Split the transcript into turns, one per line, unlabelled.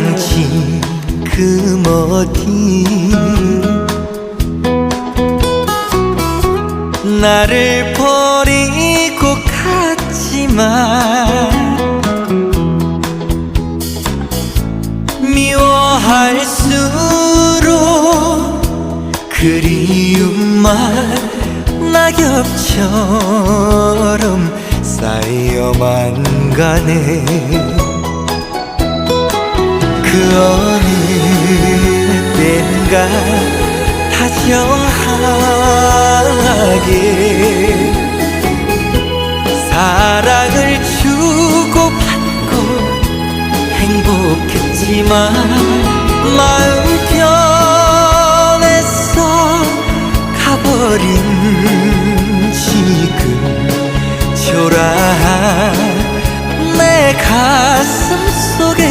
그냥 지금 어디 나를 버리고 갔지만 미워할수록 그리움만 낙엽처럼 쌓여만 가네 그 어느 땐가 다정하게 사랑을 주고 받고 행복했지만 마음 변해서 가버린 지금 초라한